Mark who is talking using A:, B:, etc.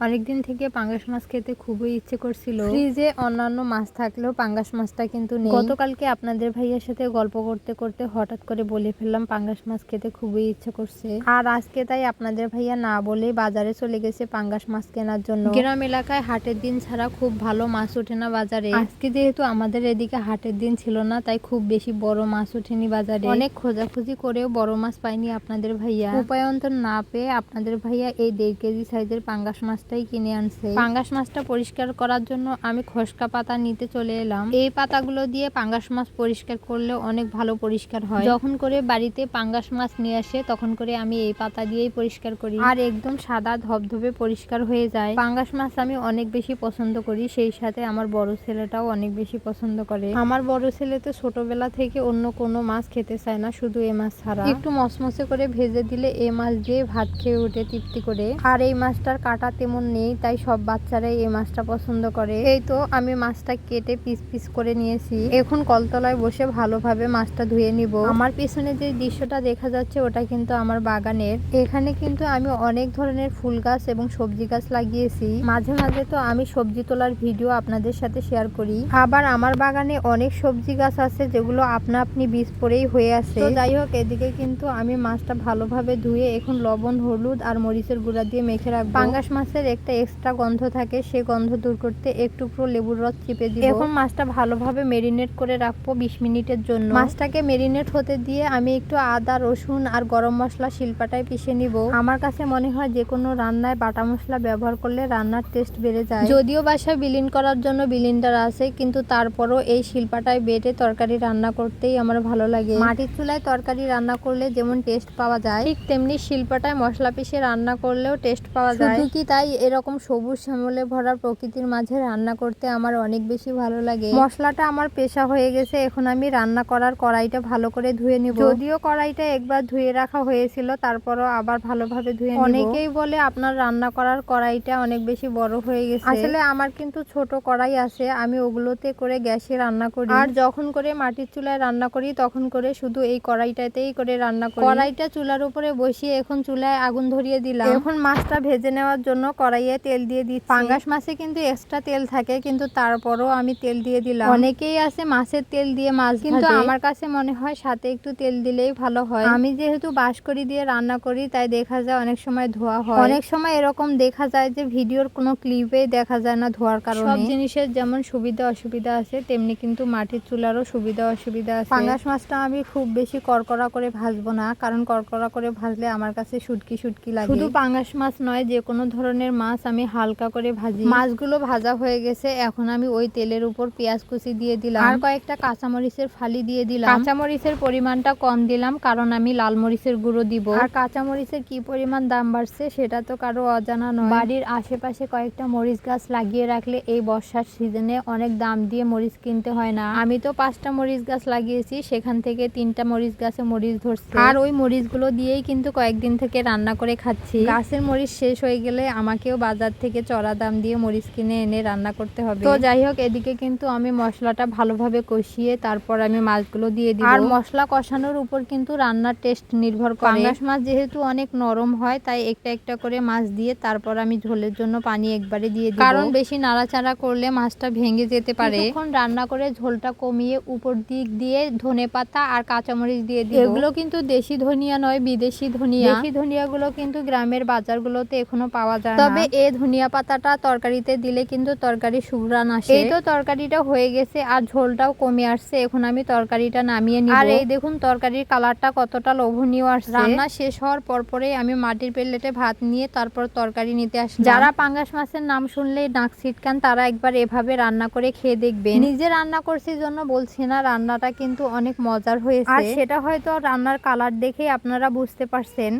A: অনেকদিন থেকে পাঙ্গাস মাছ খেতে খুবই ইচ্ছে করছিল। ফ্রিজে অন্যান্য মাছ থাকলেও পাঙ্গাস মাছটা কিন্তু নেই। গতকালকে আপনাদের ভাইয়ের সাথে গল্প করতে করতে হঠাৎ করে বলে ফেললাম পাঙ্গাস মাছ খেতে খুবই ইচ্ছে করছে। আর আজকে তাই আপনাদের ভাইয়া না বলে বাজারে চলে গেছে পাঙ্গাস মাছ কেনার জন্য। গ্রাম এলাকায় হাটের দিন ছাড়া খুব ভালো মাছ ওঠে না বাজারে। আজকে যেহেতু আমাদের এদিকে হাটের দিন ছিল না তাই খুব বেশি বড় মাছ ওঠেনি বাজারে। অনেক খোঁজাখুঁজি করেও বড় মাছ পাইনি আপনাদের ভাইয়া। উপায়ন্তর না পেয়ে আপনাদের ভাইয়া এই দেড় কেজি সাইজের পাঙ্গাস মাছটাই কিনে আনছে। পাঙ্গাস মাছটা পরিষ্কার করার জন্য আমি খসকা পাতা নিতে চলে এলাম। এই পাতাগুলো দিয়ে পাঙ্গাস মাছ পরিষ্কার করলে অনেক ভালো পরিষ্কার হয়। যখন করে বাড়িতে পাঙ্গাস মাছ নিয়ে আসে, তখন করে আমি এই পাতা দিয়েই পরিষ্কার করি। আর একদম সাদা ধবধবে পরিষ্কার হয়ে যায়। পাঙ্গাস মাছ আমি অনেক বেশি পছন্দ করি, সেই সাথে আমার বড় ছেলেটাও অনেক বেশি পছন্দ করে। আমার বড় ছেলে তো ছোটবেলা থেকে অন্য কোনো মাছ খেতে চায় না, শুধু এ মাছ ছাড়া। একটু মসমসে করে ভেজে দিলে এই মাছ দিয়ে ভাত খেয়ে উঠে তৃপ্তি করে। আর এই মাছটার কাটা তেমন নেই, তাই সব বাচ্চারাই এই মাছটা পছন্দ করে। এই তো আমি মাছটা কেটে পিস পিস করে নিয়েছি। এখন কলতলায় বসে ভালোভাবে মাছটা ধুয়ে নিব। আমার পিছনে যে দৃশ্যটা দেখা যাচ্ছে, ওটা কিন্তু আমার বাগানের। এখানে কিন্তু আমি অনেক ধরনের ফুল গাছ এবং সবজি গাছ লাগিয়েছি। মাঝে মাঝে তো আমি সবজি তোলার ভিডিও আপনাদের সাথে শেয়ার করি। আবার আমার বাগানে অনেক সবজি গাছ আছে, যেগুলো আপনা আপনি বীজ পরেই হয়ে আছে তো যাই হোক, এদিকে কিন্তু আমি মাছটা ভালোভাবে ধুয়ে এখন লবণ, হলুদ আর মরিচের গুঁড়া দিয়ে মেখে রাখব। পাঙ্গাস মাছের একটা এক্সট্রা গন্ধ থাকে সেই গন্ধ দূর করতে একটু পুরো লেবুর রস চিপে দিব। এখন মাছটা ভালোভাবে মেরিনেট করে রাখব বিশ মিনিটের জন্য। মাছটাকে মেরিনেট হতে দিয়ে আমি একটু আদা রসুন আর গরম মশলা শিলপাটায় পিষে নিব। আমার কাছে মনে হয় যে কোনো রান্নায় বাটা মশলা ব্যবহার করলে রান্নার টেস্ট বেড়ে যায়। যদিও বাসায় বিলীন করার জন্য বিলিন্ডার আছে কিন্তু তারপরও এই শিলপাটায় বেটে তরকারি রান্না করতেই আমার ভালো লাগে। মাটির চুলায় তরকারি রান্না করলে যেমন টেস্ট পাওয়া যায় ঠিক তেমনি শিলপাটায় মশলা পিষে রান্না করলেও টেস্ট পাওয়া যায়। শুধু কি তাই? এরকম সবুজ শ্যামলে ভরা প্রকৃতির মাঝে রান্না করতে আমার অনেক বেশি ভালো লাগে। মশলাটা আমার পেশা হয়ে গেছে, এখন আমি রান্না করার কড়াইটা ভালো করে ধুয়ে নিব। যদিও কড়াইটা একবার ধুয়ে রাখা হয়েছিল, তারপরও আবার ভালোভাবে ধুয়ে অনেকেই বলে আপনার রান্না করার কড়াইটা অনেক বেশি বড় হয়ে গেছে। আসলে আমার কিন্তু ছোট কড়াই আছে, আমি ওগুলোতে করে গ্যাসে রান্না করি। আর যখন করে মাটির চুলায় রান্না করি, তখন করে শুধু এই কড়াইটাতেই করে রান্না করি। কড়াইটা চুলার উপরে বসিয়ে এখন চুলায় আগুন ধরিয়ে দিলাম। এখন মাছটা ভেজে নেওয়ার জন্য কড়াইয়ে তেল দিয়ে দিচ্ছি। পাঙ্গাস মাছে কিন্তু এক্সট্রা তেল থাকে কিন্তু তারপরও আমি তেল দিয়ে দিলাম। অনেকেই আছে মাছের তেল দিয়ে মাছ কিন্তু আমার কাছে মনে হয় সাথে একটু তেল দিলেই ভালো হয়। আমি যেহেতু বাঁশকড়ি দিয়ে রান্না করি তাই দেখা যায় অনেক সময় ধোয়া হয়। অনেক সময় এরকম দেখা যায় যে ভিডিওর কোনো ক্লিপে দেখা যায় না ধোয়ার কারণে। সব জিনিসের যেমন সুবিধা অসুবিধা আছে তেমনি কিন্তু মাটির চুলারও সুবিধা অসুবিধা আছে। পাঙ্গাস মাছটা আমি খুব বেশি করকরা করে ভাজবো না কারণ করকরা করে ভাজলে আমার কাছে শুটকি শুটকি লাগে। শুধু পাঙ্গাস মাছ নয় যে কোনো ধরনের মাছ আমি হালকা করে ভাজি। মাছগুলো ভাজা হয়ে গেছে এখন আমি ওই তেলের উপর পেঁয়াজ কুচি দিয়ে দিলাম। আর কয়েকটা কাঁচামরিচের ফালি দিয়ে দিলাম। কাঁচামরিচের পরিমাণটা কম দিলাম কারণ আমি লাল মরিচের গুঁড়ো দিব। আর কাঁচামরিচের কি পরিমাণ দাম বাড়ছে সেটা তো কারও অজানা নয়। বাড়ির আশেপাশে কয়েকটা মরিচ গাছ লাগিয়ে রাখলে এই বর্ষার সিজনে অনেক দাম দিয়ে মরিচ কিনতে হয় না। আমি তো পাঁচটা মরিচ গাছ লাগিয়েছি সেখান থেকে তিনটা মরিচ গাছে মরিচ ধরছে। আর ওই মরিচগুলো দিয়েই কিন্তু কয়েকদিন থেকে রান্না করে খাচ্ছি। গাছের মরিচ শেষ হয়ে গেলে আমাকেও বাজার থেকে চড়া দাম দিয়ে মরিচ কিনে এনে রান্না করতে হবে। তো যাই হোক এদিকে কিন্তু আমি মশলাটা ভালোভাবে কষিয়ে তারপর আমি মাছগুলো দিয়ে দিই আর মশলা কষানোর উপর কিন্তু রান্নার টেস্ট নির্ভর করে। পাঙ্গাস মাছ যেহেতু অনেক নরম হয় তাই একটা একটা করে মাছ দিয়ে তারপর আমি ঝোলের জন্য পানি একবারে দিয়ে দিই কারণ বেশি নাড়াচাড়া করলে মাছটা ভেঙে যেতে পারে। এখন রান্না করে ঝোলটা কমিয়ে উপর দিক দিয়ে ধনে পাতা আর কাঁচামরিচ দিয়ে দিই এগুলো কিন্তু দেশি ধনিয়া নয় বিদেশি ধনিয়া। দেশি ধনিয়াগুলো কিন্তু গ্রামের বাজারগুলোতে এখনও পাওয়া যায় তবে এই ধনিয়া পাতাটা তরকারিতে দিলে কিন্তু তরকারি সুগ্রান আসে। এই তো তরকারিটা হয়ে গেছে আর ঝোলটাও কমে আসছে। এখন আমি তরকারিটা নামিয়ে নিব। আর এই দেখুন তরকারির কালারটা কতটা লোভনীয় আসছে। রান্না শেষ হওয়ার পরপরে আমি মাটির প্লেটে ভাত নিয়ে তারপর তরকারি নিতে আসি যারা পাঙ্গাস মাছের নাম শুনলে নাক ছিটকান তারা একবার এভাবে রান্না করে খেয়ে দেখবেন। নিজে রান্না করছি জন্য বলছি না রান্নাটা কিন্তু অনেক মজার হয়েছে। আর সেটা হয়তো রান্নার কালার দেখে আপনারা বুঝতে পারছেন।